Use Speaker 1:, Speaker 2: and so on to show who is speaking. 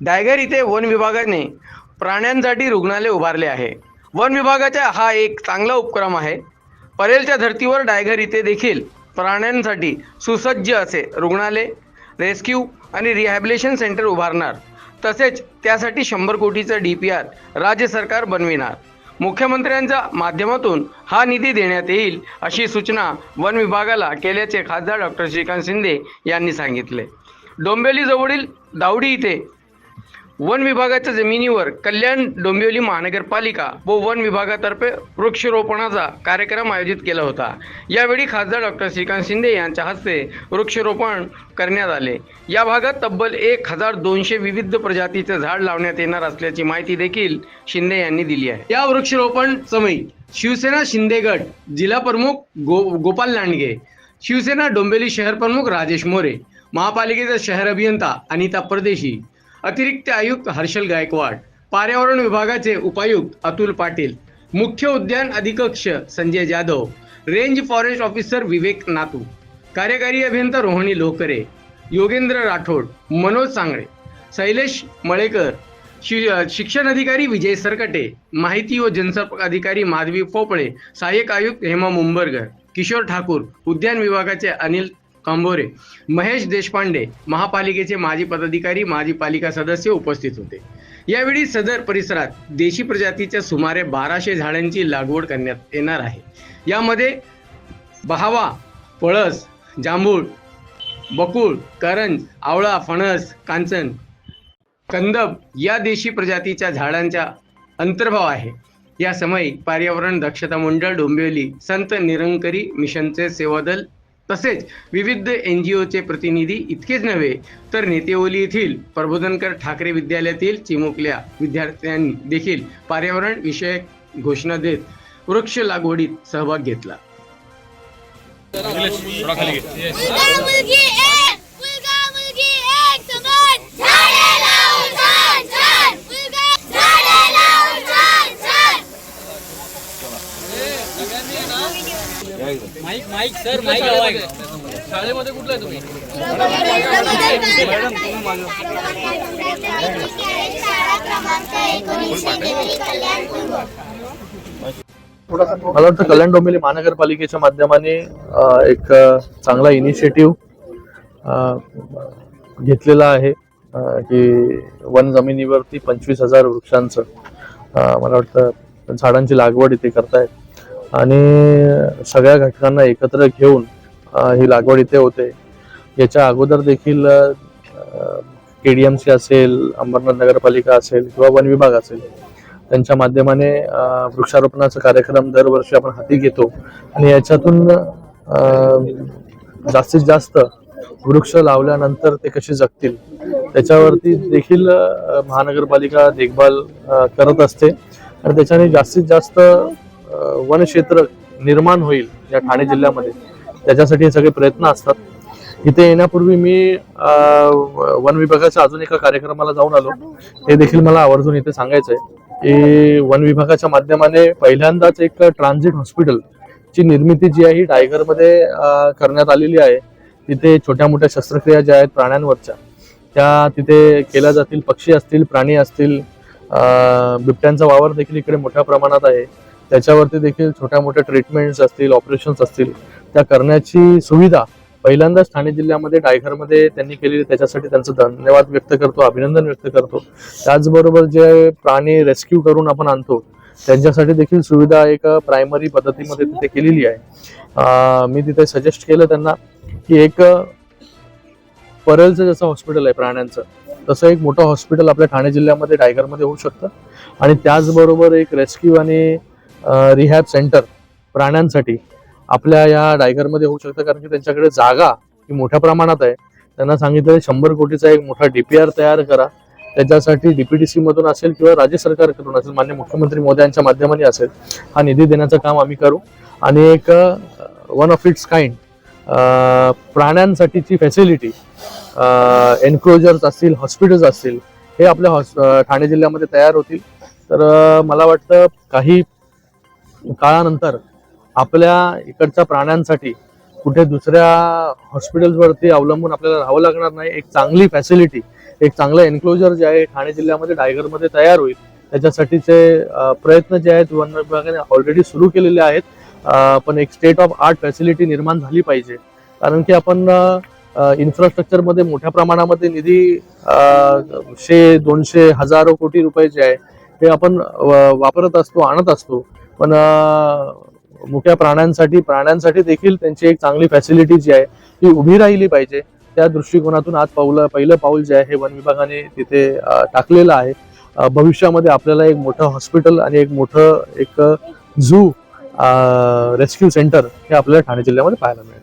Speaker 1: डायगर इथे वन विभागाने प्राण्यांसाठी रुग्णालय उभारले आहे. वन विभागाचा हा एक चांगला उपक्रम आहे. परेलच्या धर्तीवर डायगर इथे देखील प्राण्यांसाठी सुसज्ज असे रुग्णालय रेस्क्यू आणि रिहॅबिलेशन सेंटर उभारणार. तसेच त्यासाठी शंभर कोटीचं डी पी आर राज्य सरकार बनविणार. मुख्यमंत्र्यांच्या माध्यमातून हा निधी देण्यात येईल अशी सूचना वन विभागाला केल्याचे खासदार डॉक्टर श्रीकांत शिंदे यांनी सांगितले. डोंबिवलीजवळील दावडी इथे वन विभागाच्या जमिनीवर कल्याण डोंबिवली महानगरपालिका व वन विभागातर्फे वृक्षरोपणाचा कार्यक्रम आयोजित केला होता. यावेळी खासदार डॉक्टर श्रीकांत शिंदे यांच्या हस्ते वृक्षरोपण करण्यात आले. या भागात तब्बल एक हजार दोनशे विविध प्रजातीचे झाड लावण्यात येणार असल्याची माहिती देखील शिंदे यांनी दिली आहे. या वृक्षरोपण समयी शिवसेना शिंदेगड जिल्हा प्रमुख गो गोपाल लांडगे शिवसेना डोंबिवली शहर प्रमुख राजेश मोरे महापालिकेचे शहर अभियंता अनिता परदेशी अतिरिक्त आयुक्त हर्षल गायकवाड पर्यावरण विभागाचे उपायुक्त अतुल पाटील मुख्य उद्यान अधिकक्ष Sanjay Jadhav range forest officer Vivek Natu कार्यकारी अभियंता रोहिणी लोकरे योगेंद्र राठोड मनोज सांगळे शैलेश मळेकर शि शिक्षण अधिकारी विजय सरकटे माहिती व जनसंपर्क अधिकारी माधवी पोपळे सहाय्यक आयुक्त हेमा मुंबरकर किशोर ठाकूर उद्यान विभागाचे अनिल कांबोरे. महेश देशपांडे महापालिकेचे माजी पदाधिकारी माजी पालिका सदस्य उपस्थित होते. यावेळी सदर परिसरात देशी प्रजातीच्या सुमारे बाराशे झाडांची लागवड करण्यात येणार आहे. यामध्ये बहावा पळस जांभूळ बकुळ करंज आवळा फणस कांचन कंदब या देशी प्रजातीच्या झाडांचा अंतर्भाव आहे. या समयी पर्यावरण दक्षता मंडळ डोंबिवली संत निरंकरी मिशनचे सेवादल तसेच विविध एन जी ओचे प्रतिनिधी इतकेच नव्हे तर नेतेओली येथील प्रबोधनकर ठाकरे विद्यालयातील चिमुकल्या विद्यार्थ्यांनी देखील पर्यावरण विषयक घोषणा देत वृक्ष लागवडीत सहभाग घेतला.
Speaker 2: माईक सर माईक हवाय शाळेमध्ये कुठला आहे तुम्ही?
Speaker 3: कल्याण पूर्व
Speaker 4: मला वाटतं कल्याण डोंबिवली महानगरपालिकेच्या माध्यमाने अ, एक अ, चांगला इनिशिएटिव्ह घेतलेला आहे अ, की वन जमिनीवरती पंचवीस हजार वृक्षांचं अ, मला वाटतं झाडांची लागवड इथे करतायत. आणि सगळ्या घटकांना एकत्र घेऊन ही लागवड इथे होते. याच्या अगोदर देखील के डी एम सी असेल अंबरनाथ नगरपालिका असेल किंवा वन विभाग असेल त्यांच्या माध्यमाने वृक्षारोपणाचा कार्यक्रम दरवर्षी आपण हाती घेतो. आणि याच्यातून जास्तीत जास्त वृक्ष लावल्यानंतर ते कसे जगतील त्याच्यावरती देखील महानगरपालिका देखभाल करत असते. आणि त्याच्याने जास्तीत जास्त वनक्षेत्र निर्माण होईल या ठाणे जिल्ह्यामध्ये. त्याच्यासाठी हे सगळे प्रयत्न असतात. इथे येण्यापूर्वी मी वन विभागाच्या अजून एका कार्यक्रमाला जाऊन आलो. हे देखील मला आवर्जून इथे सांगायचं आहे की वन विभागाच्या माध्यमाने पहिल्यांदाच एक ट्रान्झिट हॉस्पिटल ची निर्मिती जी आहे ही टायगरमध्ये करण्यात आलेली आहे. तिथे छोट्या मोठ्या शस्त्रक्रिया ज्या आहेत प्राण्यांवरच्या त्या तिथे केल्या जातील. पक्षी असतील प्राणी असतील बिबट्यांचा वावर देखील इकडे मोठ्या प्रमाणात आहे. त्याच्यावरती देखील छोट्या मोठ्या ट्रीटमेंट्स असतील ऑपरेशन्स असतील त्या करण्याची सुविधा पहिल्यांदाच ठाणे जिल्ह्यामध्ये डायघरमध्ये त्यांनी केलेली त्याच्यासाठी त्यांचं धन्यवाद व्यक्त करतो अभिनंदन व्यक्त करतो. त्याचबरोबर जे प्राणी रेस्क्यू करून आपण आणतो त्यांच्यासाठी देखील सुविधा एक प्रायमरी पद्धतीमध्ये तिथे केलेली आहे. मी तिथे सजेस्ट केलं त्यांना की एक परलचं जसं हॉस्पिटल आहे प्राण्यांचं तसं एक मोठं हॉस्पिटल आपल्या ठाणे जिल्ह्यामध्ये टायगरमध्ये होऊ शकतं. आणि त्याचबरोबर एक रेस्क्यू आणि रिहॅब सेंटर प्राण्यांसाठी आपल्या या डायगरमध्ये होऊ शकतं. कारण की त्यांच्याकडे जागा ही मोठ्या प्रमाणात आहे. त्यांना सांगितलं शंभर कोटीचा एक मोठा डीपीआर तयार करा. त्याच्यासाठी डीपीडीसी मधून असेल किंवा राज्य सरकारकडून असेल मान्य मुख्यमंत्री मोदयांच्या माध्यमाने असेल हा निधी देण्याचं काम आम्ही करू. आणि एक वन ऑफ इट्स काइंड प्राण्यांसाठीची फॅसिलिटी एन्क्लोजर्स असतील हॉस्पिटल्स असतील हे आपल्या हॉस ठाणे जिल्ह्यामध्ये तयार होतील. तर मला वाटतं काही काळानंतर आपल्या इकडच्या प्राण्यांसाठी कुठे दुसऱ्या हॉस्पिटल्सवरती अवलंबून आपल्याला राहावं लागणार नाही. एक चांगली फॅसिलिटी एक चांगलं एन्क्लोजर जे आहे ठाणे जिल्ह्यामध्ये डायगरमध्ये तयार होईल. त्याच्यासाठीचे प्रयत्न जे आहेत वन विभागाने ऑलरेडी सुरू केलेले आहेत. पण एक स्टेट ऑफ आर्ट फॅसिलिटी निर्माण झाली पाहिजे. कारण की आपण इन्फ्रास्ट्रक्चरमध्ये मोठ्या प्रमाणामध्ये निधी शे दोनशे हजारो कोटी रुपये जे आहे ते आपण व- वापरत असतो आणत असतो. पण मोठ्या प्राण्यांसाठी प्राण्यांसाठी देखील त्यांची एक चांगली फॅसिलिटी जी आहे ती उभी राहिली पाहिजे. त्या दृष्टिकोनातून आज पावलं पहिलं पाऊल जे आहे हे वन विभागाने तिथे टाकलेलं आहे. भविष्यामध्ये आपल्याला एक मोठं हॉस्पिटल आणि एक मोठं एक झू रेस्क्यू सेंटर हे आपल्याला ठाणे जिल्ह्यामध्ये पाहायला मिळेल.